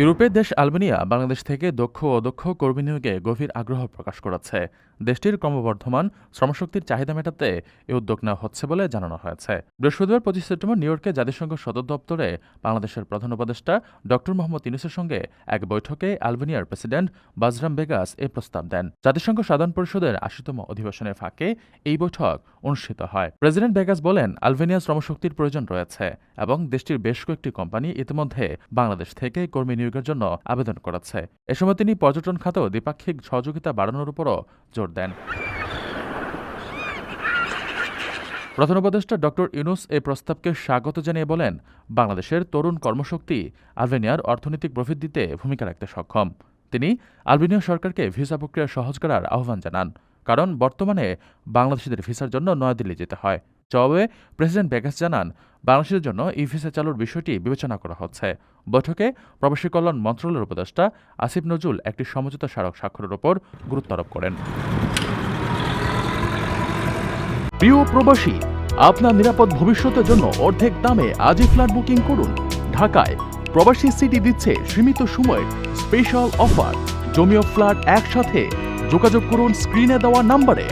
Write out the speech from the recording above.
ইউরোপের দেশ আলবেনিয়া বাংলাদেশ থেকে দক্ষ অদক্ষ কর্মী নিয়োগে গভীর আগ্রহ প্রকাশ করেছে। দেশটির ক্রমবর্ধমান শ্রমশক্তির চাহিদা মেটাতে এই উদ্যোগ নেওয়া হচ্ছে বলে জানানো হয়েছে। বৃহস্পতিবার পঁচিশ সেপ্টেম্বর নিউ ইয়র্কে জাতিসংঘ সদর দপ্তরে বাংলাদেশের প্রধান উপদেষ্টা ড মোহাম্মদ ইউনুসের সঙ্গে এক বৈঠকে আলবেনিয়ার প্রেসিডেন্ট বাজরাম বেগাস এই প্রস্তাব দেন। জাতিসংঘ সাধারণ পরিষদের আশিতম অধিবেশনের ফাঁকে এই বৈঠক অনুষ্ঠিত হয়। প্রেসিডেন্ট বেগাস বলেন আলবেনিয়া শ্রমশক্তির প্রয়োজন রয়েছে এবং দেশটির বেশ কয়েকটি কোম্পানি ইতিমধ্যে বাংলাদেশ থেকে কর্মী নিয়োগের জন্য আবেদন করেছে। এ সময় তিনি পর্যটন খাতেও দ্বিপাক্ষিক সহযোগিতা বাড়ানোর উপরও জোর দেন। প্রধান উপদেষ্টা ড ইউনুস এই প্রস্তাবকে স্বাগত জানিয়ে বলেন, বাংলাদেশের তরুণ কর্মশক্তি আলবেনিয়ার অর্থনৈতিক প্রবৃদ্ধিতে ভূমিকা রাখতে সক্ষম। তিনি আলবেনীয় সরকারকে ভিসা প্রক্রিয়া সহজ করার আহ্বান জানান, কারণ বর্তমানে বাংলাদেশিদের ভিসার জন্য নয়াদিল্লি যেতে হয়। জবাবে প্রেসিডেন্ট বেগাস জানান, বাংলাদেশের জন্য ই ভিসা চালুর বিষয়টি বিবেচনা করা হচ্ছে। বৈঠকে প্রবাসী কল্যাণ মন্ত্রণালয়ের উপদেষ্টা আসিফ নজরুল একটি সমঝোতা স্মারক স্বাক্ষরের ওপর গুরুত্ব আরোপ করেন। প্রিয় প্রবাসী, আপনার নিরাপদ ভবিষ্যতের জন্য অর্ধেক দামে আজই ফ্ল্যাট বুকিং করুন। ঢাকায় প্রবাসী সিটি দিচ্ছে সীমিত সময়ের স্পেশাল অফার। জমি ও ফ্ল্যাট একসাথে। যোগাযোগ করুন স্ক্রিনে দেওয়া নাম্বারে।